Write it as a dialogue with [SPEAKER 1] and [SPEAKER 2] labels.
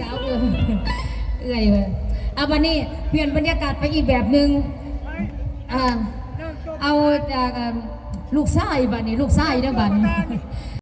[SPEAKER 1] สาวเออเอื่อยเลยเอาวันนี้เปลี่ยนบรรยากาศไปอีกแบบหนึ่งเอาจากลูกไส้บัดนี้ลูกไส้เด้อบัดน